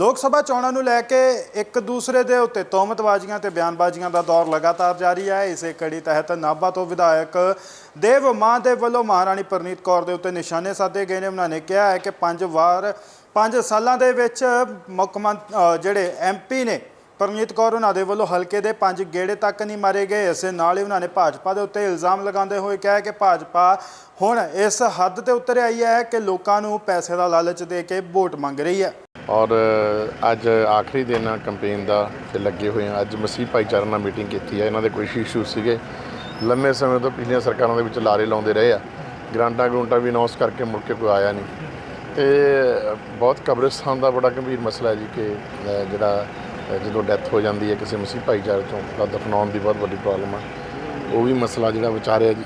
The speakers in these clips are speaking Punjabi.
ਲੋਕ ਸਭਾ ਚੋਣਾਂ ਨੂੰ ਲੈ ਕੇ ਇੱਕ ਦੂਸਰੇ ਦੇ ਉੱਤੇ ਤੋਮਤਬਾਜ਼ੀਆਂ ਤੇ ਬਿਆਨਬਾਜ਼ੀਆਂ ਦਾ ਦੌਰ ਲਗਾਤਾਰ ਜਾਰੀ ਹੈ। ਇਸੇ ਕੜੀ ਤਹਿਤ ਨਾਭਾ ਤੋਂ ਵਿਧਾਇਕ ਦੇਵ ਮਾਨ ਦੇ ਵੱਲੋਂ ਮਹਾਰਾਣੀ ਪ੍ਰਨੀਤ ਕੌਰ ਦੇ ਉੱਤੇ ਨਿਸ਼ਾਨੇ ਸਾਧੇ ਗਏ ਨੇ। ਉਹਨਾਂ ਨੇ ਕਿਹਾ ਹੈ ਕਿ ਪੰਜ ਵਾਰ ਪੰਜ ਸਾਲਾਂ ਦੇ ਵਿੱਚ ਮੁੱਖ ਮੰਤ- ਅ, ਜਿਹੜੇ ਐਮਪੀ ਨੇ ਪਰਮਜੀਤ ਕੌਰ ਉਹਨਾਂ ਦੇ ਵੱਲੋਂ ਹਲਕੇ ਦੇ ਪੰਜ ਗੇੜੇ ਤੱਕ ਨਹੀਂ ਮਾਰੇ ਗਏ। ਇਸੇ ਨਾਲ ਹੀ ਉਹਨਾਂ ਨੇ ਭਾਜਪਾ ਦੇ ਉੱਤੇ ਇਲਜ਼ਾਮ ਲਗਾਉਂਦੇ ਹੋਏ ਕਿਹਾ ਕਿ ਭਾਜਪਾ ਹੁਣ ਇਸ ਹੱਦ ਤੇ ਉਤਰ ਆਈ ਹੈ ਕਿ ਲੋਕਾਂ ਨੂੰ ਪੈਸੇ ਦਾ ਲਾਲਚ ਦੇ ਕੇ ਵੋਟ ਮੰਗ ਰਹੀ ਹੈ। ਔਰ ਅੱਜ ਆਖਰੀ ਦਿਨ ਆ ਕੰਪੇਨ ਦਾ ਤੇ ਲੱਗੇ ਹੋਏ ਆ। ਅੱਜ ਮਸੀਹ ਭਾਈਚਾਰੇ ਨਾਲ ਮੀਟਿੰਗ ਕੀਤੀ ਹੈ ਇਹਨਾਂ ਦੇ ਕੋਈ ਇਸ਼ੂ ਸੀਗੇ। ਲੰਮੇ ਸਮੇਂ ਤੋਂ ਪਿਛਲੀਆਂ ਸਰਕਾਰਾਂ ਦੇ ਵਿੱਚ ਲਾਰੇ ਲਾਉਂਦੇ ਰਹੇ ਆ। ਗ੍ਰਾਂਟਾਂ ਗਰੂੰਟਾਂ ਵੀ ਅਨਾਉਂਸ ਕਰਕੇ ਮੁੜ ਕੇ ਕੋਈ ਆਇਆ ਨਹੀਂ। ਤੇ ਬਹੁਤ ਕਬਰਿਸਤਾਨ ਦਾ ਬੜਾ ਗੰਭੀਰ ਮਸਲਾ ਹੈ ਜੀ ਕਿ ਜਿਹੜਾ ਜਦੋਂ ਡੈਥ ਹੋ ਜਾਂਦੀ ਹੈ ਕਿਸੇ ਮਸੀਹ ਭਾਈਚਾਰੇ ਤੋਂ ਤਾਂ ਦਫਨਾਉਣ ਦੀ ਬਹੁਤ ਵੱਡੀ ਪ੍ਰੋਬਲਮ ਆ। ਉਹ ਵੀ ਮਸਲਾ ਜਿਹੜਾ ਵਿਚਾਰਿਆ ਜੀ।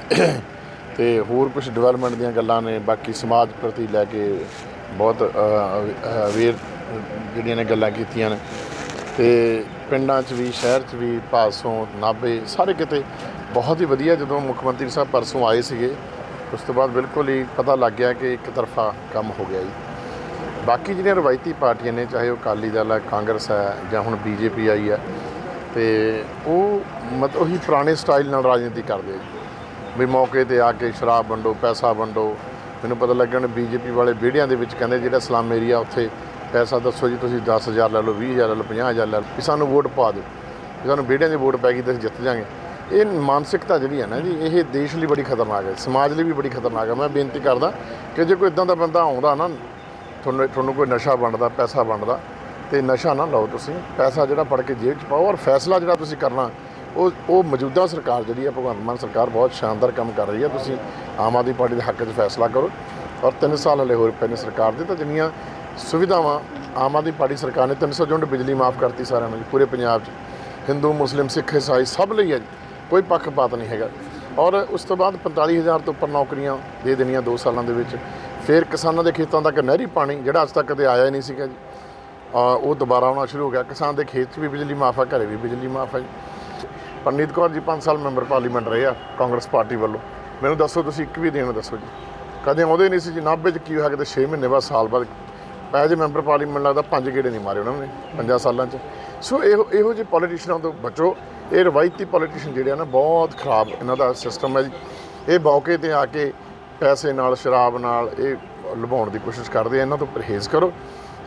ਤੇ ਹੋਰ ਕੁਝ ਡਿਵੈਲਪਮੈਂਟ ਦੀਆਂ ਗੱਲਾਂ ਨੇ। ਬਾਕੀ ਸਮਾਜ ਪ੍ਰਤੀ ਲੈ ਕੇ ਬਹੁਤ ਅਵੇਅਰ ਜਿਹੜੀਆਂ ਨੇ ਗੱਲਾਂ ਕੀਤੀਆਂ ਨੇ। ਤੇ ਪਿੰਡਾਂ 'ਚ ਵੀ, ਸ਼ਹਿਰ 'ਚ ਵੀ, ਪਾਸੋਂ, ਨਾਭੇ, ਸਾਰੇ ਕਿਤੇ ਬਹੁਤ ਹੀ ਵਧੀਆ ਜਦੋਂ ਮੁੱਖ ਮੰਤਰੀ ਸਾਹਿਬ ਪਰਸੋਂ ਆਏ ਸੀਗੇ, ਉਸ ਤੋਂ ਬਾਅਦ ਬਿਲਕੁਲ ਹੀ ਪਤਾ ਲੱਗ ਗਿਆ ਕਿ ਇੱਕ ਤਰਫਾ ਕੰਮ ਹੋ ਗਿਆ ਜੀ। ਬਾਕੀ ਜਿਹੜੀਆਂ ਰਵਾਇਤੀ ਪਾਰਟੀਆਂ ਨੇ, ਚਾਹੇ ਉਹ ਅਕਾਲੀ ਦਲ ਹੈ, ਕਾਂਗਰਸ ਹੈ ਜਾਂ ਹੁਣ ਬੀਜੇਪੀ ਆਈ ਹੈ, ਤੇ ਉਹ ਮਤ, ਉਹੀ ਪੁਰਾਣੇ ਸਟਾਈਲ ਨਾਲ ਰਾਜਨੀਤੀ ਕਰਦੇ ਆ ਵੀ ਮੌਕੇ ਤੇ ਆ ਕੇ ਸ਼ਰਾਬ ਵੰਡੋ, ਪੈਸਾ ਵੰਡੋ ਮੈਨੂੰ ਪਤਾ ਲੱਗਿਆ ਹੁਣ ਬੀਜੇਪੀ ਵਾਲੇ ਵਿਹੜਿਆਂ ਦੇ ਵਿੱਚ ਕਹਿੰਦੇ ਜਿਹੜਾ ਸਲਮ ਏਰੀਆ ਉੱਥੇ ਪੈਸਾ ਦੱਸੋ ਜੀ, ਤੁਸੀਂ 10000 ਲੈ ਲਓ 20000 ਲੈ ਲਓ 50000 ਲੈ ਲਓ, ਵੀ ਸਾਨੂੰ ਵੋਟ ਪਾ ਦਿਓ। ਵੀ ਸਾਨੂੰ ਵਿਹੜਿਆਂ ਦੀ ਵੋਟ ਪੈ ਗਈ ਤਾਂ ਅਸੀਂ ਜਿੱਤ ਜਾਾਂਗੇ। ਇਹ ਮਾਨਸਿਕਤਾ ਜਿਹੜੀ ਹੈ ਨਾ ਜੀ, ਇਹ ਦੇਸ਼ ਲਈ ਬੜੀ ਖਤਰਨਾਕ ਹੈ, ਸਮਾਜ ਲਈ ਵੀ ਬੜੀ ਖਤਰਨਾਕ ਹੈ। ਮੈਂ ਬੇਨਤੀ ਕਰਦਾ ਕਿ ਜੇ ਕੋਈ ਇਦਾਂ ਦਾ ਬੰਦਾ ਆਉਂਦਾ ਨਾ, ਤੁਹਾਨੂੰ ਤੁਹਾਨੂੰ ਕੋਈ ਨਸ਼ਾ ਵੰਡਦਾ, ਪੈਸਾ ਵੰਡਦਾ, ਤੇ ਨਸ਼ਾ ਨਾ ਲਓ ਤੁਸੀਂ, ਪੈਸਾ ਜਿਹੜਾ ਫੜ ਕੇ ਜੇਬ 'ਚ ਪਾਓ ਔਰ ਫੈਸਲਾ ਜਿਹੜਾ ਤੁਸੀਂ ਕਰਨਾ ਉਹ ਉਹ ਮੌਜੂਦਾ ਸਰਕਾਰ ਜਿਹੜੀ ਹੈ ਭਗਵੰਤ ਮਾਨ ਸਰਕਾਰ ਬਹੁਤ ਸ਼ਾਨਦਾਰ ਕੰਮ ਕਰ ਰਹੀ ਹੈ ਤੁਸੀਂ ਆਮ ਆਦਮੀ ਪਾਰਟੀ ਦੇ ਹੱਕ 'ਚ ਫੈਸਲਾ ਕਰੋ। ਔਰ 3 ਸਾਲ ਹਲੇ ਹੋਰ ਪਏ ਨੇ ਸਰਕਾਰ ਦੇ ਤਾਂ ਜਿੰਨੀਆਂ ਸੁਵਿਧਾਵਾਂ ਆਮ ਆਦਮੀ ਪਾਰਟੀ ਸਰਕਾਰ ਨੇ 300 ਯੂਨਿਟ ਬਿਜਲੀ ਮਾਫ ਕਰਤੀ ਸਾਰਿਆਂ ਨੂੰ ਜੀ, ਪੂਰੇ ਪੰਜਾਬ 'ਚ। ਹਿੰਦੂ ਮੁਸਲਿਮ ਸਿੱਖ ਇਸਾਈ ਸਭ ਲਈ ਹੈ ਜੀ ਕੋਈ ਪੱਖਪਾਤ ਨਹੀਂ ਹੈਗਾ। ਔਰ ਉਸ ਤੋਂ ਬਾਅਦ 45000 ਤੋਂ ਉੱਪਰ ਨੌਕਰੀਆਂ ਦੇ ਦੇਣੀਆਂ 2 ਸਾਲਾਂ ਦੇ ਵਿੱਚ। ਫਿਰ ਕਿਸਾਨਾਂ ਦੇ ਖੇਤਾਂ ਤੱਕ ਨਹਿਰੀ ਪਾਣੀ ਜਿਹੜਾ ਅੱਜ ਤੱਕ ਕਦੇ ਆਇਆ ਹੀ ਨਹੀਂ ਸੀਗਾ ਜੀ। ਉਹ ਦੁਬਾਰਾ ਆਉਣਾ ਸ਼ੁਰੂ ਹੋ ਗਿਆ। ਕਿਸਾਨ ਦੇ ਖੇਤ 'ਚ ਵੀ ਬਿਜਲੀ ਮਾਫ ਹੈ ਘਰੇ ਵੀ ਬਿਜਲੀ ਮਾਫ ਹੈ ਜੀ। ਪਰਨੀਤ ਕੌਰ ਜੀ 5 ਸਾਲ ਮੈਂਬਰ ਪਾਰਲੀਮੈਂਟ ਰਹੇ ਆ ਕਾਂਗਰਸ ਪਾਰਟੀ ਵੱਲੋਂ। ਮੈਨੂੰ ਦੱਸੋ ਤੁਸੀਂ ਇੱਕ ਵੀ ਦਿਨ ਦੱਸੋ ਜੀ। ਕਦੇ ਆਉਂਦੇ ਨਹੀਂ ਸੀ ਜੀ 90 ਚ ਕੀ ਹੋਇਆ, ਕਿਤੇ 6 ਮਹੀਨੇ ਬਾਅਦ, ਸਾਲ ਬਾਅਦ। ਐਜ ਮੈਂਬਰ ਪਾਰਲੀਮੈਂਟ ਲੱਗਦਾ, ਪੰਜ ਗੇੜੇ ਨਹੀਂ ਮਾਰੇ ਉਹਨਾਂ ਨੇ, ਪੰਜਾਂ ਸਾਲਾਂ ਚ। ਸੋ ਇਹੋ ਇਹੋ ਜਿਹੇ ਪੋਲੀਟੀਸ਼ੀਅਨਾਂ ਤੋਂ ਬਚੋ। ਇਹ ਰਵਾਇਤੀ ਪੋਲੀਟੀਸ਼ੀਅਨ ਜਿਹੜੇ ਆ ਨਾ, ਬਹੁਤ ਖਰਾਬ ਇਹਨਾਂ ਦਾ ਸਿਸਟਮ ਹੈ ਜੀ। ਇਹ ਮੌਕੇ ਤੇ ਆ ਕੇ ਪੈਸੇ ਨਾਲ, ਸ਼ਰਾਬ ਨਾਲ ਇਹ ਲੁਭਾਉਣ ਦੀ ਕੋਸ਼ਿਸ਼ ਕਰਦੇ ਆ, ਇਹਨਾਂ ਤੋਂ ਪਰਹੇਜ਼ ਕਰੋ।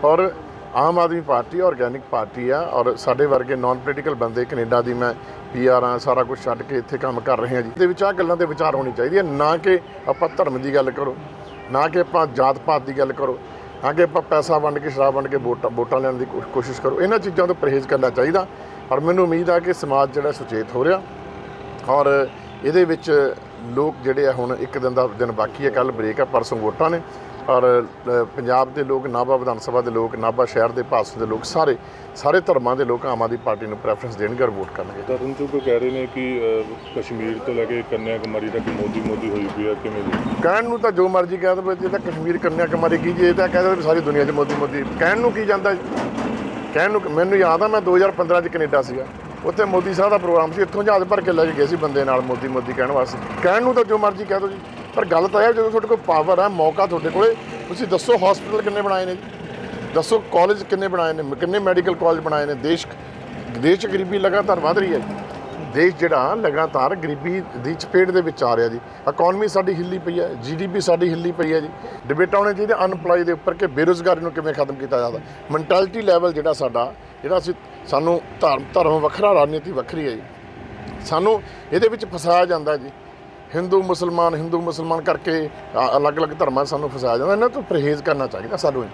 ਔਰ Aam Aadmi party, organic party ਆ ਔਰ ਸਾਡੇ ਵਰਗੇ ਨਾਨ ਪੋਲੀਟੀਕਲ ਬੰਦੇ ਕੈਨੇਡਾ ਦੀ ਮੈਂ ਪੀਆਰ ਆ, ਸਾਰਾ ਕੁਝ ਛੱਡ ਕੇ ਇੱਥੇ ਕੰਮ ਕਰ ਰਹੇ ਹਾਂ ਜੀ। ਦੇ ਵਿੱਚ ਆ ਗੱਲਾਂ ਤੇ ਵਿਚਾਰ ਹੋਣੀ ਚਾਹੀਦੀ ਹੈ ਨਾ ਕਿ ਆਪਾਂ ਧਰਮ ਦੀ ਗੱਲ ਕਰੋ, ਨਾ ਕਿ ਆਪਾਂ ਜਾਤ ਪਾਤ ਦੀ ਗੱਲ ਕਰੋ, ਨਾ ਕਿ ਆਪਾਂ ਪੈਸਾ ਵੰਡ ਕੇ, ਸ਼ਰਾਬ ਵੰਡ ਕੇ ਵੋਟਾਂ ਵੋਟਾਂ ਲੈਣ ਦੀ ਕੋ- ਕੋਸ਼ਿਸ਼ ਕਰੋ। ਇਹਨਾਂ ਚੀਜ਼ਾਂ ਤੋਂ ਪਰਹੇਜ਼ ਕਰਨਾ ਚਾਹੀਦਾ ਔਰ ਮੈਨੂੰ ਉਮੀਦ ਆ ਕਿ ਸਮਾਜ ਜਿਹੜਾ ਸੁਚੇਤ ਹੋ ਰਿਹਾ ਔਰ ਇਹਦੇ ਵਿੱਚ ਲੋਕ ਜਿਹੜੇ ਆ ਹੁਣ ਇੱਕ ਦਿਨ ਦਾ ਦਿਨ ਬਾਕੀ ਹੈ ਕੱਲ ਬ੍ਰੇਕ ਆ, ਪਰਸੋਂ ਵੋਟਾਂ ਨੇ। ਔਰ ਪੰਜਾਬ ਦੇ ਲੋਕ ਨਾਭਾ ਵਿਧਾਨ ਸਭਾ ਦੇ ਲੋਕ ਨਾਭਾ ਸ਼ਹਿਰ ਦੇ ਪਾਸੋਂ ਦੇ ਲੋਕ ਸਾਰੇ ਸਾਰੇ ਧਰਮਾਂ ਦੇ ਲੋਕ ਆਮ ਆਦਮੀ ਪਾਰਟੀ ਨੂੰ ਪ੍ਰੈਫਰੈਂਸ ਦੇਣਗੇ ਔਰ ਵੋਟ ਕਰਨਗੇ। ਤਰਨ ਚੁੱਕ ਕਹਿ ਰਹੇ ਨੇ ਕਿ ਕਸ਼ਮੀਰ ਤੋਂ ਲੈ ਕੇ ਕੰਨਿਆ ਕੁਮਾਰੀ ਤੱਕ ਮੋਦੀ ਮੋਦੀ ਹੋਈ ਪਈ ਆ ਕਿਵੇਂ ਕਹਿਣ ਨੂੰ ਤਾਂ ਜੋ ਮਰਜ਼ੀ ਕਹਿ ਦੋ ਜੇ ਤਾਂ ਕਸ਼ਮੀਰ ਕੰਨਿਆ ਕੁਮਾਰੀ ਕੀ ਜੇ ਇਹ ਤਾਂ ਕਹਿ ਦੋ ਵੀ ਸਾਰੀ ਦੁਨੀਆ 'ਚ ਮੋਦੀ ਮੋਦੀ ਕਹਿਣ ਨੂੰ ਕੀ ਜਾਂਦਾ? ਕਹਿਣ ਨੂੰ ਮੈਨੂੰ ਯਾਦ ਆ ਮੈਂ 2015 'ਚ ਕੈਨੇਡਾ ਸੀਗਾ। ਉੱਥੇ ਮੋਦੀ ਸਾਹਿਬ ਦਾ ਪ੍ਰੋਗਰਾਮ ਸੀ ਇੱਥੋਂ ਜਹਾਜ਼ ਭਰ ਕੇ ਲੈ ਕੇ ਗਏ ਸੀ ਬੰਦੇ ਨਾਲ ਮੋਦੀ ਮੋਦੀ ਕਹਿਣ ਵਾਸਤੇ। ਕਹਿਣ ਨੂੰ ਤਾਂ ਜੋ ਮਰਜ਼ੀ ਕਹਿ ਦੋ ਜੀ। ਪਰ ਗੱਲ ਤਾਂ ਇਹ ਹੈ ਜਦੋਂ ਤੁਹਾਡੇ ਕੋਲ ਪਾਵਰ ਹੈ ਮੌਕਾ ਤੁਹਾਡੇ ਕੋਲੇ, ਤੁਸੀਂ ਦੱਸੋ ਹਸਪੀਟਲ ਕਿੰਨੇ ਬਣਾਏ ਨੇ ਜੀ? ਦੱਸੋ ਕਾਲਜ ਕਿੰਨੇ ਬਣਾਏ ਨੇ, ਕਿੰਨੇ ਮੈਡੀਕਲ ਕਾਲਜ ਬਣਾਏ ਨੇ? ਦੇਸ਼ ਦੇਸ਼ 'ਚ ਗਰੀਬੀ ਲਗਾਤਾਰ ਵਧ ਰਹੀ ਹੈ ਜੀ। ਦੇਸ਼ ਜਿਹੜਾ ਲਗਾਤਾਰ ਗਰੀਬੀ ਦੀ ਚਪੇਟ ਦੇ ਵਿੱਚ ਆ ਰਿਹਾ ਜੀ। ਇਕਨੋਮੀ ਸਾਡੀ ਹਿੱਲੀ ਪਈ ਹੈ ਜੀਡੀਪੀ ਸਾਡੀ ਹਿੱਲੀ ਪਈ ਹੈ ਜੀ। ਡਿਬੇਟ ਆਉਣੇ ਚਾਹੀਦੇ ਅਨਪਲਾਈ ਦੇ ਉੱਪਰ ਕਿ ਬੇਰੁਜ਼ਗਾਰੀ ਨੂੰ ਕਿਵੇਂ ਖਤਮ ਕੀਤਾ ਜਾਂਦਾ ਮੈਂਟੈਲਿਟੀ ਲੈਵਲ ਜਿਹੜਾ ਸਾਡਾ, ਜਿਹੜਾ ਅਸੀਂ, ਸਾਨੂੰ ਧਰਮ ਧਰਮ ਵੱਖਰਾ, ਰਾਜਨੀਤੀ ਵੱਖਰੀ ਹੈ ਜੀ। ਸਾਨੂੰ ਇਹਦੇ ਵਿੱਚ ਫਸਾਇਆ ਜਾਂਦਾ ਜੀ। ਹਿੰਦੂ ਮੁਸਲਮਾਨ ਹਿੰਦੂ ਮੁਸਲਮਾਨ ਕਰਕੇ ਅਲੱਗ-ਅਲੱਗ ਧਰਮਾਂ 'ਚ ਸਾਨੂੰ ਫਸਾਇਆ ਜਾਂਦਾ, ਇਹਨਾਂ ਤੋਂ ਪਰਹੇਜ਼ ਕਰਨਾ ਚਾਹੀਦਾ ਸਾਨੂੰ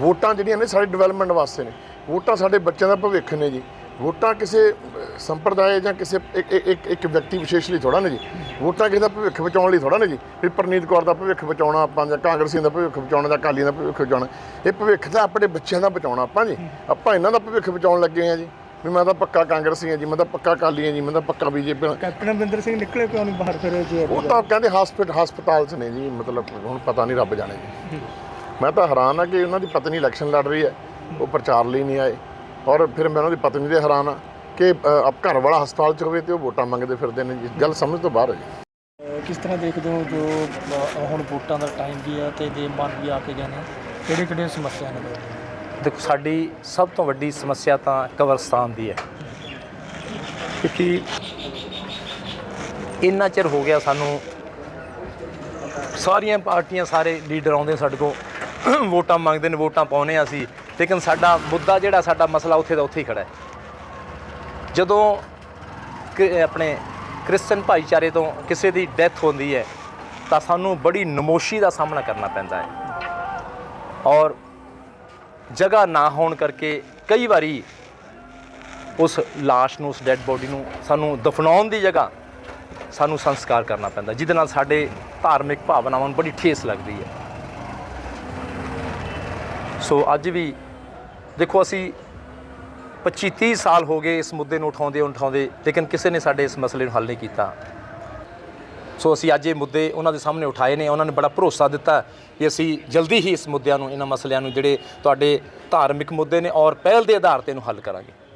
ਵੋਟਾਂ ਜਿਹੜੀਆਂ ਨੇ ਸਾਡੇ ਡਿਵੈਲਪਮੈਂਟ ਵਾਸਤੇ ਨੇ। ਵੋਟਾਂ ਸਾਡੇ ਬੱਚਿਆਂ ਦਾ ਭਵਿੱਖ ਨੇ ਜੀ। ਵੋਟਾਂ ਕਿਸੇ ਸੰਪਰਦਾਇ ਜਾਂ ਕਿਸੇ ਇੱਕ, ਇੱਕ- ਇੱਕ ਵਿਅਕਤੀ ਵਿਸ਼ੇਸ਼ ਲਈ ਥੋੜਾ ਨੇ ਜੀ। ਵੋਟਾਂ ਕਿਸੇ ਦਾ ਭਵਿੱਖ ਬਚਾਉਣ ਲਈ ਥੋੜਾ ਨੇ ਜੀ। ਵੀ ਪ੍ਰਨੀਤ ਕੌਰ ਦਾ ਭਵਿੱਖ ਬਚਾਉਣਾ ਆਪਾਂ ਜਾਂ ਕਾਂਗਰਸੀਆਂ ਦਾ ਭਵਿੱਖ ਬਚਾਉਣਾ ਜਾਂ ਅਕਾਲੀਆਂ ਦਾ ਭਵਿੱਖ ਬਚਾਉਣਾ। ਇਹ ਭਵਿੱਖ ਤਾਂ ਆਪਣੇ ਬੱਚਿਆਂ ਦਾ ਬਚਾਉਣਾ ਆਪਾਂ ਜੀ। ਆਪਾਂ ਇਹਨਾਂ ਦਾ ਭਵਿੱਖ ਬਚਾਉਣ ਲੱਗੇ ਆ ਜੀ। ਵੀ ਮੈਂ ਤਾਂ ਪੱਕਾ ਕਾਂਗਰਸੀ ਹਾਂ ਜੀ ਮੈਂ ਤਾਂ ਪੱਕਾ ਅਕਾਲੀ ਹਾਂ ਜੀ ਮੈਂ ਤਾਂ ਪੱਕਾ ਬੀਜੇਪੀ ਕੈਪਟਨ ਅਮਰਿੰਦਰ ਸਿੰਘ ਨਿਕਲੇ ਕਿਉਂ ਨਹੀਂ ਬਾਹਰ ਫਿਰ ਜੀ ਉਹ ਤਾਂ ਕਹਿੰਦੇ ਹਸਪੀਟਲ ਹਸਪਤਾਲ 'ਚ ਨੇ ਜੀ ਮਤਲਬ ਹੁਣ ਪਤਾ ਨਹੀਂ ਰੱਬ ਜਾਣੇ ਜੀ। ਮੈਂ ਤਾਂ ਹੈਰਾਨ ਆ ਕਿ ਉਹਨਾਂ ਦੀ ਪਤਨੀ ਇਲੈਕਸ਼ਨ ਲੜ ਰਹੀ ਹੈ ਉਹ ਪ੍ਰਚਾਰ ਲਈ ਨਹੀਂ ਆਏ। ਔਰ ਫਿਰ ਮੈਂ ਉਹਨਾਂ ਦੀ ਪਤਨੀ ਦੇ ਹੈਰਾਨ ਆ ਕਿ ਅਬ ਘਰ ਵਾਲਾ ਹਸਪਤਾਲ 'ਚ ਹੋਵੇ ਤੇ ਉਹ ਵੋਟਾਂ ਮੰਗਦੇ ਫਿਰਦੇ ਨੇ ਜੀ। ਗੱਲ ਸਮਝ ਤੋਂ ਬਾਹਰ ਹੈ ਜੀ। ਕਿਸ ਤਰ੍ਹਾਂ ਦੇਖਦੇ ਹੋ ਜੋ ਹੁਣ ਵੋਟਾਂ ਦਾ ਟਾਈਮ ਵੀ ਹੈ ਤੇ ਦੇਵਮਾਨ ਵੀ ਆ ਕੇ ਗਏ ਨੇ? ਕਿਹੜੇ ਕਿਹੜੇ ਸਮੱਸਿਆ ਨੇ? ਦੇਖੋ, ਸਾਡੀ ਸਭ ਤੋਂ ਵੱਡੀ ਸਮੱਸਿਆ ਤਾਂ ਕਬਰਸਤਾਨ ਦੀ ਹੈ। ਕਿਉਂਕਿ ਇੰਨਾ ਚਿਰ ਹੋ ਗਿਆ ਸਾਨੂੰ ਸਾਰੀਆਂ ਪਾਰਟੀਆਂ ਸਾਰੇ ਲੀਡਰ ਆਉਂਦੇ ਸਾਡੇ ਕੋਲ, ਵੋਟਾਂ ਮੰਗਦੇ ਨੇ, ਵੋਟਾਂ ਪਾਉਨੇ ਆ ਅਸੀਂ। ਲੇਕਿਨ ਸਾਡਾ ਮੁੱਦਾ ਜਿਹੜਾ, ਸਾਡਾ ਮਸਲਾ ਉੱਥੇ ਦਾ ਉੱਥੇ ਹੀ ਖੜਾ ਹੈ। ਜਦੋਂ ਆਪਣੇ ਕ੍ਰਿਸਚਨ ਭਾਈਚਾਰੇ ਤੋਂ ਕਿਸੇ ਦੀ ਡੈਥ ਹੁੰਦੀ ਹੈ, ਤਾਂ ਸਾਨੂੰ ਬੜੀ ਨਮੋਸ਼ੀ ਦਾ ਸਾਹਮਣਾ ਕਰਨਾ ਪੈਂਦਾ ਹੈ। ਔਰ ਜਗ੍ਹਾ ਨਾ ਹੋਣ ਕਰਕੇ ਕਈ ਵਾਰੀ ਉਸ ਲਾਸ਼ ਨੂੰ, ਉਸ ਡੈੱਡ ਬੋਡੀ ਨੂੰ ਸਾਨੂੰ ਦਫਨਾਉਣ ਦੀ ਜਗ੍ਹਾ ਸਾਨੂੰ ਸੰਸਕਾਰ ਕਰਨਾ ਪੈਂਦਾ, ਜਿਹਦੇ ਨਾਲ ਸਾਡੇ ਧਾਰਮਿਕ ਭਾਵਨਾਵਾਂ ਨੂੰ ਬੜੀ ਠੇਸ ਲੱਗਦੀ ਹੈ। ਸੋ ਅੱਜ ਵੀ ਦੇਖੋ ਅਸੀਂ 25 30 ਸਾਲ ਹੋ ਗਏ ਇਸ ਮੁੱਦੇ ਨੂੰ ਉਠਾਉਂਦੇ ਉਠਾਉਂਦੇ ਲੇਕਿਨ ਕਿਸੇ ਨੇ ਸਾਡੇ ਇਸ ਮਸਲੇ ਨੂੰ ਹੱਲ ਨਹੀਂ ਕੀਤਾ। ਸੋ ਅਸੀਂ ਅੱਜ ਇਹ ਮੁੱਦੇ ਉਹਨਾਂ ਦੇ ਸਾਹਮਣੇ ਉਠਾਏ ਨੇ। ਉਹਨਾਂ ਨੇ ਬੜਾ ਭਰੋਸਾ ਦਿੱਤਾ ਕਿ ਅਸੀਂ ਜਲਦੀ ਹੀ ਇਸ ਮੁੱਦਿਆਂ ਨੂੰ, ਇਹਨਾਂ ਮਸਲਿਆਂ ਨੂੰ ਜਿਹੜੇ ਤੁਹਾਡੇ ਧਾਰਮਿਕ ਮੁੱਦੇ ਨੇ ਔਰ ਪਹਿਲ ਦੇ ਆਧਾਰ ਤੇ ਇਹਨੂੰ ਹੱਲ ਕਰਾਂਗੇ।